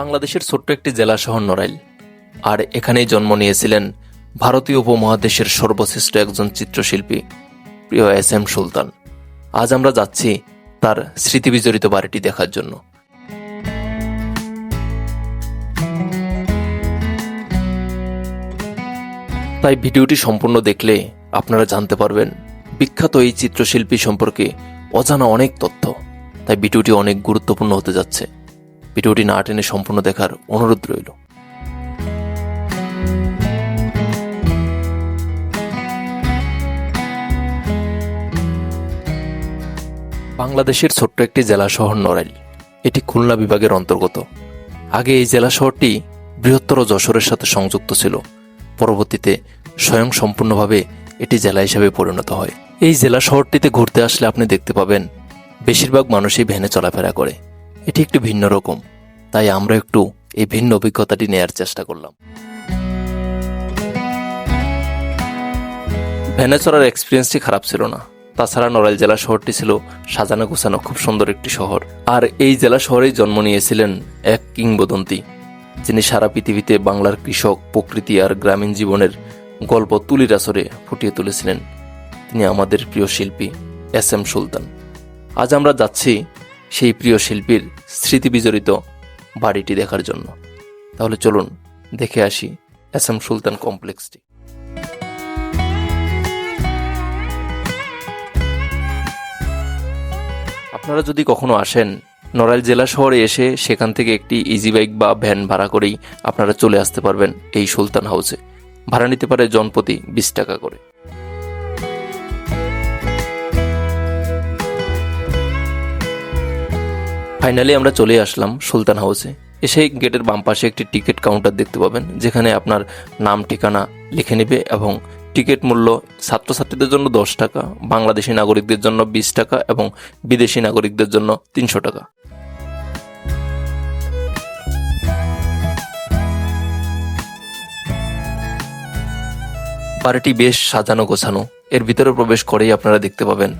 বাংলাদেশের ছোট্ট একটি জেলা শহর নড়াইল। আর এখানেই জন্ম নিয়েছিলেন ভারতীয় উপমহাদেশের সর্বশ্রেষ্ঠ একজন চিত্রশিল্পী, প্রিয় এস এম সুলতান। আজ আমরা যাচ্ছি তার স্মৃতিবিজড়িত বাড়িটি দেখার জন্য। তাই ভিডিওটি সম্পূর্ণ দেখলে আপনারা জানতে পারবেন, বিখ্যাত এই চিত্রশিল্পী সম্পর্কে অজানা অনেক তথ্য। তাই ভিডিওটি অনেক গুরুত্বপূর্ণ হতে যাচ্ছে। ভিডিওটি না টেনে সম্পূর্ণ দেখার অনুরোধ রইল। বাংলাদেশের ছোট্ট একটি জেলা শহর নড়াইল। এটি খুলনা বিভাগের অন্তর্গত। আগে এই জেলা শহরটি বৃহত্তর যশোরের সাথে সংযুক্ত ছিল। পরবর্তীতে স্বয়ং সম্পূর্ণভাবে এটি জেলা হিসেবে পরিণত হয়। এই জেলা শহরটিতে ঘুরতে আসলে আপনি দেখতে পাবেন, বেশিরভাগ মানুষই ভ্যানে চলাফেরা করে। এটি একটু ভিন্ন রকম, তাই আমরা একটু এই ভিন্ন অভিজ্ঞতাটি নেয়ার চেষ্টা করলাম। ভ্যানে চড়ার এক্সপিরিয়েন্সটি খারাপ ছিল না। তাছাড়া নড়াইল জেলা শহরটি ছিল সাজানো গোছানো খুব সুন্দর একটি শহর। আর এই জেলা শহরেই জন্ম নিয়েছিলেন এক কিংবদন্তি, যিনি সারা পৃথিবীতে বাংলার কৃষক, প্রকৃতি আর গ্রামীণ জীবনের গল্প তুলির আসরে ফুটিয়ে তুলেছিলেন। তিনি আমাদের প্রিয় শিল্পী এস এম সুলতান। আজ আমরা যাচ্ছি সেই প্রিয় শিল্পীর স্মৃতিবিজড়িত বাড়িটি দেখার জন্য। তাহলে চলুন দেখে আসি এম সুলতান কমপ্লেক্সটি। আপনারা যদি কখনো আসেন, নড়াইল জেলা শহরে এসে সেখান থেকে একটি ইজি বাইক বা ভ্যান ভাড়া করেই আপনারা চলে আসতে পারবেন এই সুলতান হাউসে ভাড়া নিতে পারে জনপ্রতি বিশ টাকা করে। ফাইনালি আমরা চলে আসলাম সুলতান হাউসে এসে গেটের বাম পাশে একটি টিকিট কাউন্টার দেখতে পাবেন, যেখানে আপনার নাম, ঠিকানা লিখে নেবে এবং টিকিট মূল্য ছাত্রছাত্রীদের জন্য দশ টাকা, বাংলাদেশি নাগরিকদের জন্য বিশ টাকা এবং বিদেশি নাগরিকদের জন্য তিনশো টাকা। বাড়িটি বেশ সাজানো গোছানো। এর ভিতরে প্রবেশ করেই আপনারা দেখতে পাবেন,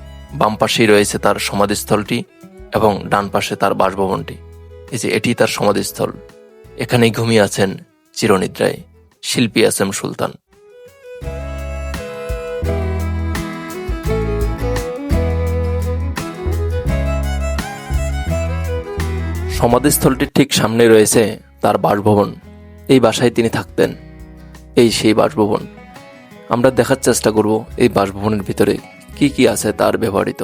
বাম পাশেই রয়েছে তার সমাধিস্থলটি। এবং ডান পাশে তার বাসভবনটি। এই যে এটি তার সমাধিস্থল। এখানেই ঘুমিয়ে আছেন চিরনিদ্রায় শিল্পী এস এম সুলতান। সমাধিস্থলটির ঠিক সামনে রয়েছে তার বাসভবন। এই বাসায় তিনি থাকতেন। এই সেই বাসভবন। আমরা দেখার চেষ্টা করব এই বাসভবনের ভিতরে কি কি আছে তার ব্যবহৃত।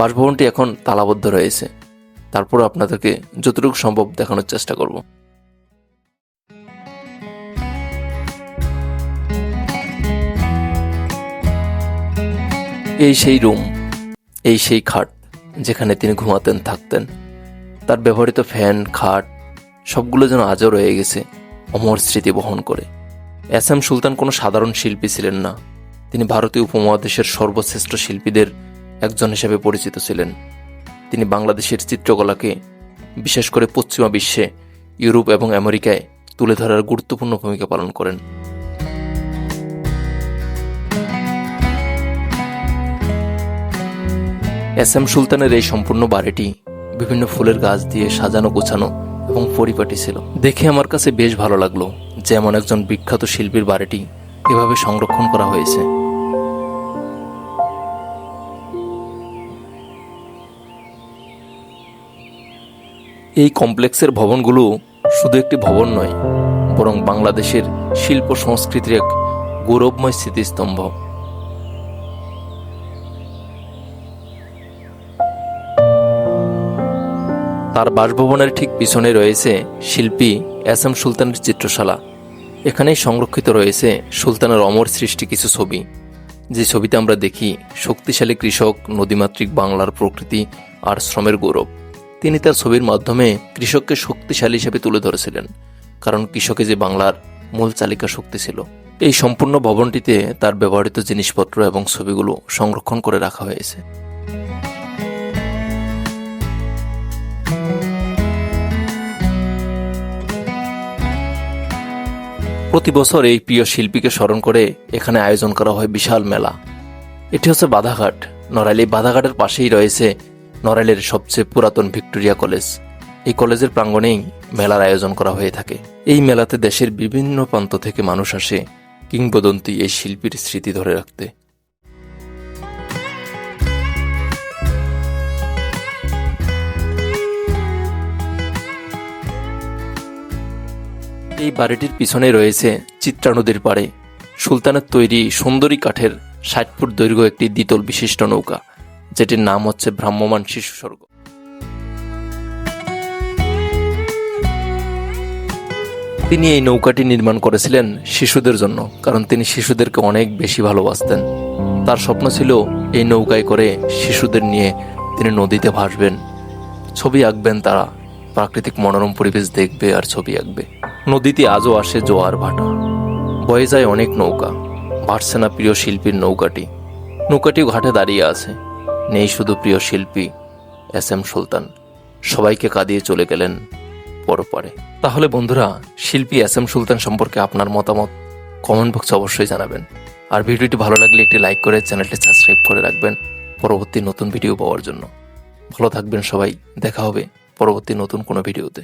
বাসভবনটি এখন তালাবদ্ধ রয়েছে। তারপর আপনাদেরকে যতটুকু সম্ভব দেখানোর চেষ্টা করব। এই সেই রুম, এই সেই খাট যেখানে তিনি ঘুমাতেন, থাকতেন। তার ব্যবহৃত ফ্যান, খাট সবগুলো যেন আজও রয়ে গেছে অমর স্মৃতি বহন করে। এস এম সুলতান কোনো সাধারণ শিল্পী ছিলেন না। তিনি ভারতীয় উপমহাদেশের সর্বশ্রেষ্ঠ শিল্পীদের একজন হিসেবে পরিচিত ছিলেন। তিনি বাংলাদেশের চিত্রকলাকে, বিশেষ করে পশ্চিমা বিশ্বে, ইউরোপ এবং আমেরিকায় তুলে ধরার গুরুত্বপূর্ণ ভূমিকা পালন করেন। এস এম সুলতানের এই সম্পূর্ণ বাড়িটি বিভিন্ন ফুলের গাছ দিয়ে সাজানো, গোছানো এবং পরিপাটি ছিল। দেখে আমার কাছে বেশ ভালো লাগল যে এমন একজন বিখ্যাত শিল্পীর বাড়িটি এভাবে সংরক্ষণ করা হয়েছে। এই কমপ্লেক্সের ভবনগুলো শুধু একটি ভবন নয়, বরং বাংলাদেশের শিল্প সংস্কৃতির এক গৌরবময় স্মৃতিস্তম্ভ। তার বাসভবনের ঠিক পিছনে রয়েছে শিল্পী এস এম সুলতানের চিত্রশালা। এখানেই সংরক্ষিত রয়েছে সুলতানের অমর সৃষ্টি কিছু ছবি। যে ছবিতে আমরা দেখি শক্তিশালী কৃষক, নদীমাতৃক বাংলার প্রকৃতি আর শ্রমের গৌরব। তিনি তার ছবির মাধ্যমে কৃষককে শক্তিশালী হিসেবে তুলে ধরেছিলেন, কারণ কৃষকে যে বাংলার মূল চালিকা শক্তি ছিল, এই সম্পূর্ণ ভবনটিতে তার ব্যবহৃত জিনিসপত্র এবং ছবিগুলো সংরক্ষণ করে রাখা হয়েছে। প্রতি বছর এই প্রিয় শিল্পীকে স্মরণ করে এখানে আয়োজন করা হয় বিশাল মেলা। এটি হচ্ছে বাধাঘাট। নড়াইল বাধাঘাটের পাশেই রয়েছে নড়াইলের সবচেয়ে পুরাতন ভিক্টোরিয়া কলেজ। এই কলেজের প্রাঙ্গণেই মেলার আয়োজন করা হয়ে থাকে। এই মেলাতে দেশের বিভিন্ন প্রান্ত থেকে মানুষ আসে কিংবদন্তি এই শিল্পীর স্মৃতি ধরে রাখতে। এই বাড়িটির পিছনে রয়েছে চিত্রা নদীর পাড়ে। সুলতানের তৈরি সুন্দরী কাঠের ষাট ফুট দৈর্ঘ্য একটি দ্বিতল বিশিষ্ট নৌকা। যেটির নাম হচ্ছে ভ্রাম্যমান শিশু স্বর্গ। তিনি এই নৌকাটি নির্মাণ করেছিলেন শিশুদের জন্য, কারণ তিনি শিশুদেরকে অনেক বেশি ভালোবাসতেন। তার স্বপ্ন ছিল এই নৌকায় করে শিশুদের নিয়ে তিনি নদীতে ভাসবেন। ছবি আঁকবেন তারা, প্রাকৃতিক মনোরম পরিবেশ দেখবে আর ছবি আঁকবে। নদীতে আজও আসে জোয়ার ভাটা। বয়ে যায় অনেক নৌকা। ভাসছে না প্রিয় শিল্পীর নৌকাটি। নৌকাটিও ঘাটে দাঁড়িয়ে আছে। নেই শুধু প্রিয় শিল্পী এস এম সুলতান। সবাইকে কাঁদিয়ে চলে গেলেন পরপারে। তাহলে বন্ধুরা, শিল্পী এস এম সুলতান সম্পর্কে আপনার মতামত কমেন্ট বক্সে অবশ্যই জানাবেন। আর ভিডিওটি ভালো লাগলে একটি লাইক করে চ্যানেলটি সাবস্ক্রাইব করে রাখবেন পরবর্তী নতুন ভিডিও পাওয়ার জন্য। ভালো থাকবেন সবাই, দেখা হবে পরবর্তী নতুন কোনো ভিডিওতে